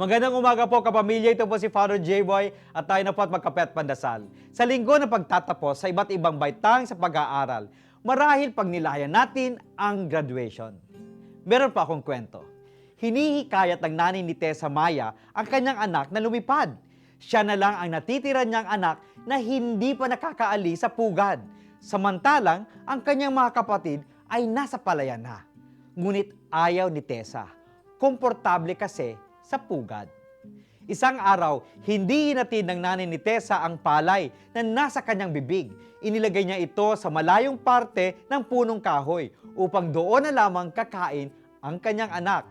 Magandang umaga po kapamilya. Ito po si Father J-Boy at tayo na po at magkapet pandasal. Sa linggo na pagtatapos sa iba't ibang baitang sa pag-aaral, marahil pag nilayan natin ang graduation. Meron pa akong kwento. Hinihikayat ng nanay ni Tessa Maya ang kanyang anak na lumipad. Siya na lang ang natitira niyang anak na hindi pa nakakaali sa pugad. Samantalang ang kanyang mga kapatid ay nasa palayan na. Ngunit ayaw ni Tessa. Komportable kasi sa pugad. Isang araw, hindi hinatid ng nanay ni Tessa ang palay na nasa kanyang bibig. Inilagay niya ito sa malayong parte ng punong kahoy upang doon na lamang kakain ang kanyang anak.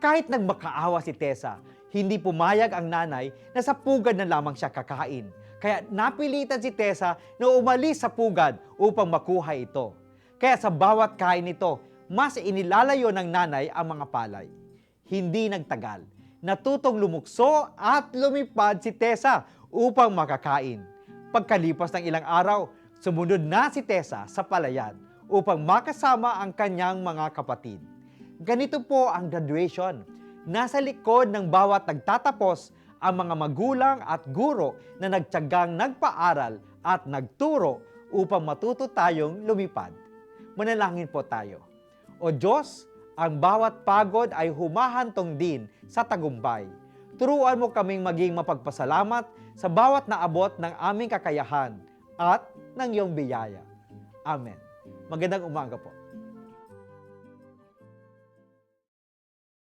Kahit nagmakaawa si Tessa, hindi pumayag ang nanay na sa pugad na lamang siya kakain. Kaya napilitan si Tessa na umalis sa pugad upang makuha ito. Kaya sa bawat kain nito, mas inilalayo ng nanay ang mga palay. Hindi nagtagal, natutong lumukso at lumipad si Tessa upang makakain. Pagkalipas ng ilang araw, sumunod na si Tessa sa palayan upang makasama ang kanyang mga kapatid. Ganito po ang graduation. Nasa likod ng bawat nagtatapos ang mga magulang at guro na nagtyagang nagpaaral at nagturo upang matuto tayong lumipad. Manalangin po tayo. O Diyos, ang bawat pagod ay humahantong din sa tagumpay. Turuan mo kaming maging mapagpasalamat sa bawat naabot ng aming kakayahan at ng iyong biyaya. Amen. Magandang umaga po.